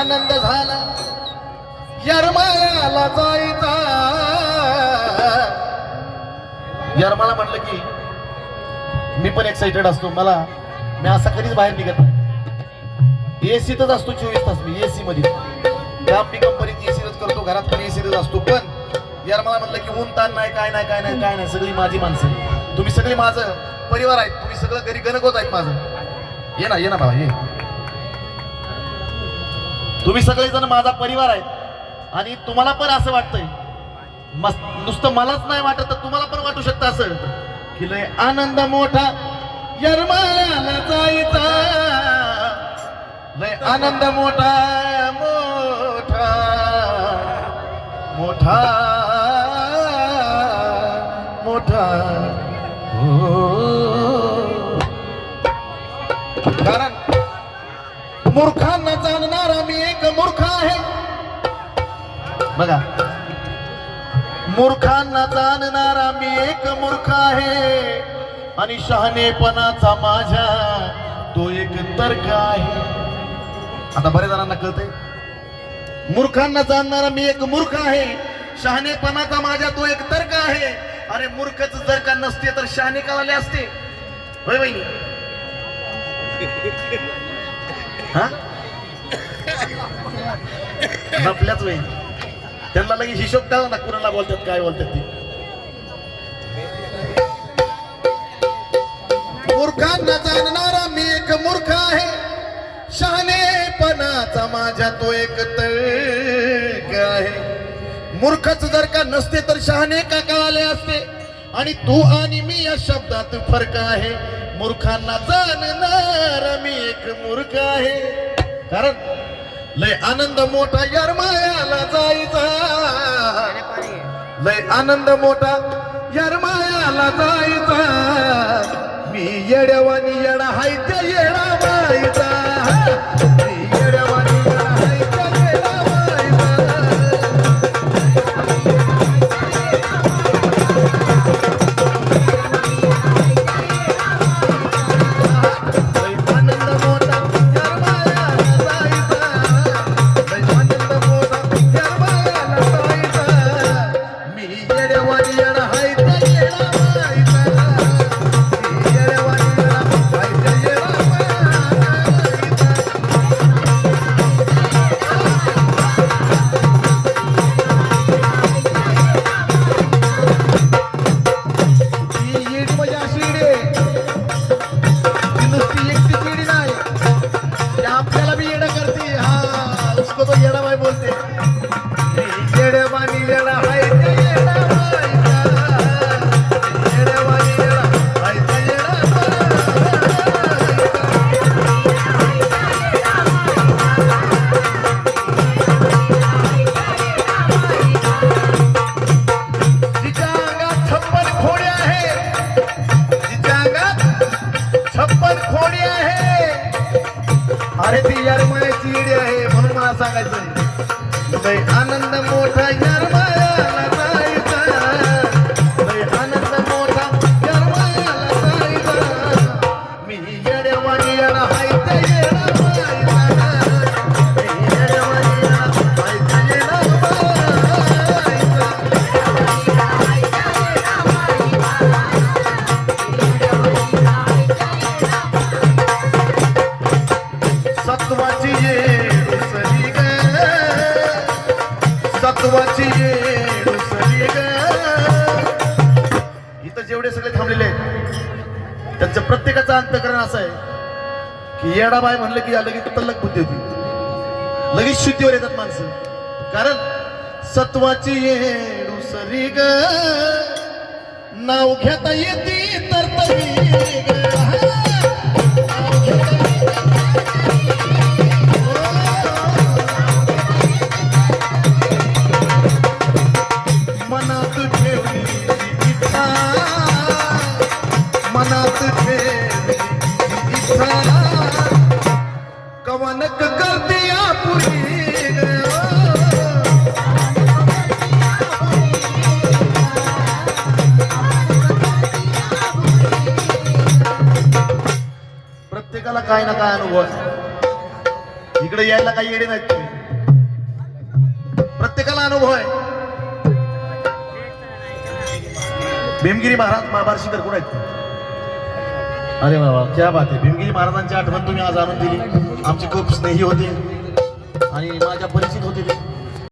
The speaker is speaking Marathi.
आनंद झाला. यरमाळ्याला जायचा. यरमाळा म्हटलं की मी पण एक्साइटेड असतो. मला मी असा कधीच बाहेर निघत नाही. एसीतच असतो चोवीस तास मी एसी मध्ये काम मी कंपनीत एसीतच करतो घरात पण एसीतच असतो. पण यार मला म्हटलं की ऊन ताण नाही काय नाही काय नाही काय नाही. सगळी माझी माणसं तुम्ही सगळी माझं परिवार आहेत. तुम्ही सगळं घरी गणगोत आहेत माझं. ये ना ये ना बाबा ये. तुम्ही सगळेजण माझा परिवार आहेत. आणि तुम्हाला पण असं वाटतंय. मस्त नुसतं मलाच नाही वाटत तर तुम्हाला पण वाटू शकतं असं. की लय आनंद मोठा यरमाला जायचा. लय आनंद मोठा मोठा मोठा मोठा. हो. कारण मूर्खांना जाणणारा मी एक मूर्ख आहे. बघा. मूर्खांना जाणणारा मी एक मूर्ख आहे. आणि शहाणेपणाचा माझ्या तो एक तर्क आहे. आता बऱ्याच जणांना कळते मूर्खांना जाणणारा मी एक मूर्ख आहे. शहाणेपणाचा माझ्या तो एक तर्क आहे. अरे मूर्खच जर का नसते तर शहाणे का असते. होय बहिणी? हा? आपल्याच वेळी त्यांना लगेच हिशोब कळला ना कुणाला बोलतात काय बोलतात ते. मूर्खांना जाणणारा मी एक मूर्ख आहे. शहाणेपणाचा माझ्या तो एक तळक आहे. मूर्खच जर का नसते तर शहाणे का कळाले असते? आणि तू आणि मी या शब्दात फरक आहे. मूर्खांना जाणणार मी एक मूर्ख कारण लय आनंद मोठा यार मायाला जायचा. लय आनंद मोठा यार मायाला जायचा. मी येड्यावानी येडा हाय त्या येडा मायचा. अरे ती यरमायाची चिडी आहे म्हणून मला सांगायचं आनंद मोठा यरमायाला जायचा. जेवढे सगळे थांबलेले आहेत त्यांचं प्रत्येकाचं अंतकरण असं आहे की येडाबाय म्हणलं की लगेच तल्लक बुद्धी होती. लगेच शुद्धीवर येतात माणसं. कारण सत्वाची येडुसरी ग. नाव घेता येते तर ना काय अनुभव. इकडे यायला काही येणे नाहीत. प्रत्येकाला अनुभव आहे. भीमगिरी महाराज महाभारशीकर कुठे आहेत? अरे बाबा क्या बात आहे. भीमगिरी महाराजांची आठवण तुम्ही आज आणून दिली. आमची खूप स्नेही होती. आणि माझ्या परिचित होते ते.